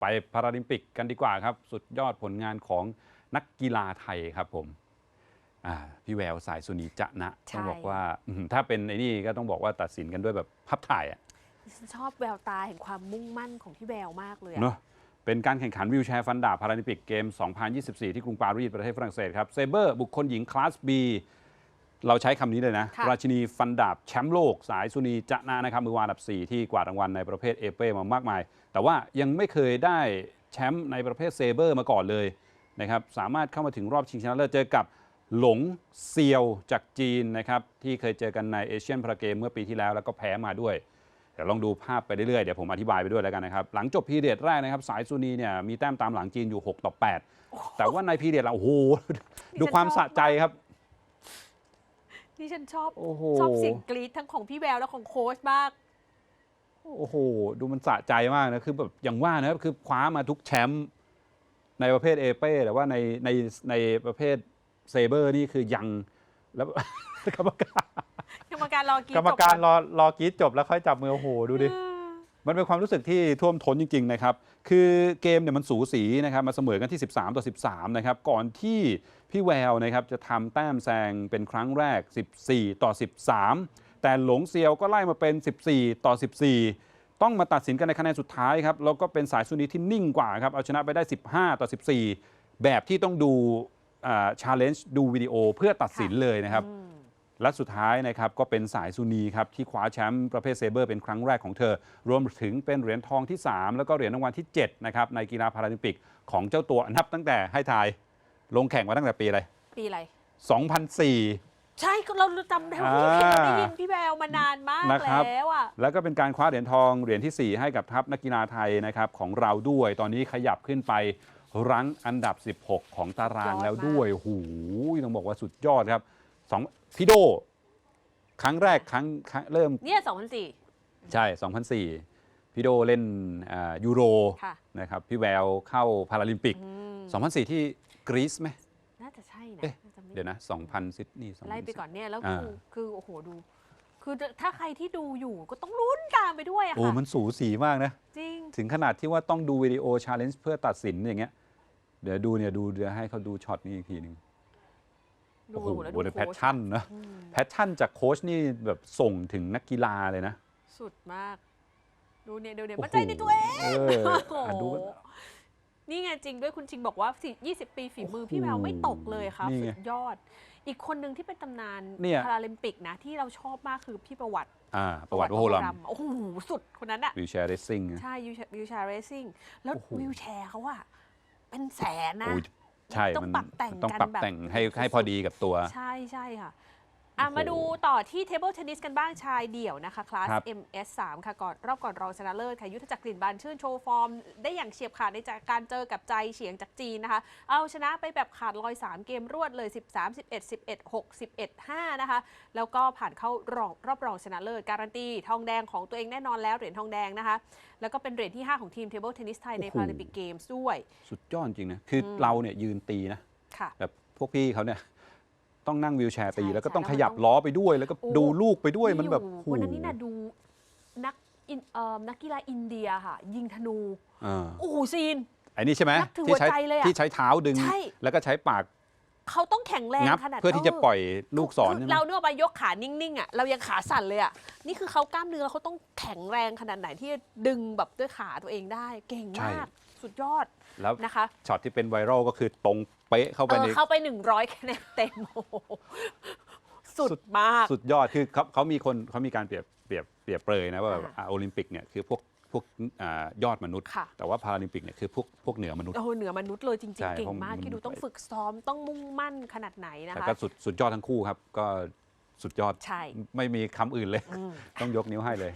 ไปพาราลิมปิกกันดีกว่าครับ สุดยอดผลงานของนักกีฬาไทยครับผมอ่าพี่แววสายสุนีจะนะใช่ต้องบอกว่าอื้อหือถ้าเป็นไอ้นี่ก็ต้องบอกว่าตัดสินกันด้วยแบบภาพถ่ายอะดิฉันชอบแววตาแห่งความมุ่งมั่นของพี่แววมากเลยอะเนาะเป็นการแข่งขันวิวแชร์ฟันดาบพาราลิมปิกเกม 2024 ที่กรุงปารีสประเทศฝรั่งเศสครับเซเบอร์บุคคลหญิงคลาส B เราใช้คำนี้เลยนะ ค่ะ ราชินีฟันดาบแชมป์โลก สายสุนีจะนานะครับมือวางอันดับ 4 ที่กวาดรางวัลในประเภทเอเป้มามากมาย แต่ว่ายังไม่เคยได้แชมป์ในประเภทเซเบอร์มาก่อนเลยนะครับสามารถเข้ามาถึงรอบชิงชนะเลิศเจอกับหลงเซียวจากจีนนะครับที่เคยเจอกันในเอเชียนพาราเกมเมื่อปีที่แล้วแล้วก็แพ้มาด้วย เดี๋ยวลองดูภาพไปเรื่อยๆ เดี๋ยวผมอธิบายไปด้วยแล้วกันนะครับ หลังจบพีเรียดแรกนะครับสายซูนีเนี่ยมีแต้มตามหลังจีนอยู่ 6 ต่อ 8 แต่ว่าในพีเรียดเราโอ้โห ดูความสะใจครับ ดิฉันชอบโอ้โห ชอบเสียงกรี๊ดทั้งของพี่แววและของโค้ชมาก โอ้โห ดูมันสะใจมากนะ คือแบบอย่างว่านะครับ คือคว้ามาทุกแชมป์ในประเภทเอเป้แต่ว่าในในในประเภทเซเบอร์นี่คือยังแล้ว กรรมการกรรมการรอกินกรรมการจบรอรอกรีดจบแล้วค่อยจับมือโอ้โห ดูดิเออ มันเป็นความรู้สึกที่ท่วมท้นจริงๆนะครับ คือเกมเนี่ยมันสูสีนะครับมาเสมอกันที่ 13 ต่อ 13 นะครับ ก่อนที่พี่แววนะครับจะทำแต้มแซงเป็นครั้งแรก 14 ต่อ 13 แต่หลงเซียวก็ไล่มาเป็น 14 ต่อ 14 ต้องมาตัดสินกันในคะแนนสุดท้ายครับ แล้วก็เป็นสายสุนีที่นิ่งกว่าครับ เอาชนะไปได้ 15 ต่อ 14 แบบที่ต้องดูชาเลนจ์ดูวิดีโอเพื่อตัดสินเลยนะครับ และสุดท้ายนะครับก็เป็นสายสุนีครับที่คว้าแชมป์ประเภทเซเบอร์เป็นครั้งแรกของเธอ รวมถึงเป็นเหรียญทองที่ 3 แล้วก็เหรียญรางวัลที่7นะครับในกีฬาพาราลิมปิกของเจ้าตัวนับตั้งแต่ให้ทายลงแข่งมาตั้งแต่ปีอะไรปีอะไร 2004ใช่ก็เราจำได้ว่าพี่อ่าเราได้ยินพี่แววมานานมากนะครับแล้วอะแล้วก็เป็นการคว้าเหรียญทองเหรียญทีสี่ 4 ให้กับทัพนักกีฬาไทยนะครับของเราด้วยตอนนี้ขยับขึ้นไปรั้งอันดับ 16 ของตารางแล้วด้วยโอ้โหต้องบอกว่าสุดยอดครับ สองพี่โด ครั้งแรกครั้งครั้งเริ่มเนี่ยสองพันสี่ใช่ 2004 พี่โดเล่นอ่ายูโรค่ะ นะครับพี่แววเข้าพาราลิมปิก อืม2004 ที่กรีซไหม น่าจะใช่นะเอ๊ะ น่าจะไม่เดี๋ยวนะ 2000ซิดนีย์ไล่ไปก่อนเนี่ยแล้วอ่า คือคือโอ้โหดู คือถ้าใครที่ดูอยู่ก็ต้องลุ้นตามไปด้วยอะโอ้ค่ะมันสูสีมากนะ จริง ถึงขนาดที่ว่าต้องดูวิดีโอชาเลนจ์เพื่อตัดสินอย่างเงี้ย เดี๋ยวดูเนี่ยดูเดี๋ยวให้เขาดูช็อตนี้อีกทีหนึ่งดู โอ้โหแล้วโอ้ดูโหแพชโค้ช ชั่นนะอืมแพชชั่นจากโค้ชนี่แบบส่งถึงนักกีฬาเลยนะ สุดมาก ดูเนี่ยดูเนี่ยโอ้โหมั่นใจในตัวเองเอออะดูโอ้โหนี่ไงจริงด้วยคุณชิงบอกว่าสิ20 ปีฝีมือพี่แววไม่ตกเลยครับนี่ไงสุดยอด อีกคนหนึ่งที่เป็นตำนานเนี่ย พาราลิมปิกนะ ที่เราชอบมากคือพี่ประวัติอ่า ประวัติโฮลัมโอ้โหสุดคนนั้นอะ วิวแชร์เรซิ่ง ใช่วิวแชร์เรซิ่ง แล้วโอ้โห วิวแชร์เขาอะเป็นแสนนะ โอ้ย ใช่ต้องมันปรับแต่งต้องกันปรับแบบแต่งให้สุดๆให้พอดีกับตัว ใช่ใช่ค่ะ อะโอ้โหมาดูต่อที่เทเบิลเทนนิสกันบ้างชายเดี่ยวนะคะ คลาส ครับ MS3 ค่ะก่อนรอบก่อนรองชนะเลิศค่ะ ยุทธจักรกลิ่นบานชื่นโชว์ฟอร์ม ได้อย่างเฉียบขาดในจากการเจอกับใจเฉียงจากจีนนะคะ เอาชนะไปแบบขาดลอย 3 เกมรวดเลย 13 11 11 6 11 5 นะคะ แล้วก็ผ่านเข้ารอบรอบรองชนะเลิศการันตีทองแดงของตัวเองแน่นอนแล้วเหรียญทองแดงนะคะ แล้วก็เป็นเหรียญที่ 5 ของทีมเทเบิลเทนนิสไทยในโอ้โห พาราลิมปิกเกมส์ด้วยสุดยอดจริงนะ คืออมเราเนี่ยยืนตีนะ ค่ะ แบบพวกพี่เขาเนี่ย ต้องนั่งวิวแชร์ตีใช่แล้วก็ต้องใช่ขยับแล้วมันต้องล้อไปด้วย แล้วก็โอ้ดูลูกไปด้วยมันแบบอยู่โอ้โหวันนั้นนี่นะดูนักอินเอ่อนักกีฬาอินเดียค่ะ ยิงธนูอ่าโอ้โหซีนไอ้นี่ใช่ไหมนับถือที่ใช้หัวใจเลยอะที่ใช้เท้าดึงใช่แล้วก็ใช้ปากเขาต้องแข็งแรงงับขนาดเพื่อที่จะปล่อยลูกศรคืใช่ไหมเราเนี่ยไปยกขานิ่งๆอะเรายังขาสั่นเลยอะนี่คือเขากล้ามเนื้อเขาต้องแข็งแรงขนาดไหนที่จะดึงแบบด้วยขาตัวเองได้เก่งมาก สุดยอดแล้วนะคะช็อตที่เป็นไวรัลก็คือตรงเป๊ะเข้าไปเออใน เข้าไป 100คะแนนเต็มโอ้โหสุสุดดมาก สุดยอดคือเขาเขามีคนเขามีการเปรียบเปรียบเปรียบเปรยนะว่าแบบอ่าอ่าโอลิมปิกเนี่ยคือพวกพวกอ่ายอดมนุษย์ ค่ะ แต่ว่าพาราลิมปิกเนี่ยคือพวกพวกเหนือมนุษย์ โอ้โหเหนือมนุษย์เลยจริงใช่ๆเก่งเพราะมากมัน ที่ดูต้องฝึกซ้อมต้องมุ่งมั่นขนาดไหนนะแต่คะ ก็สุดสุดยอดทั้งคู่ครับ ก็สุดยอดใช่ ไม่มีคำอื่นเลยอืมต้องยกนิ้วให้เลย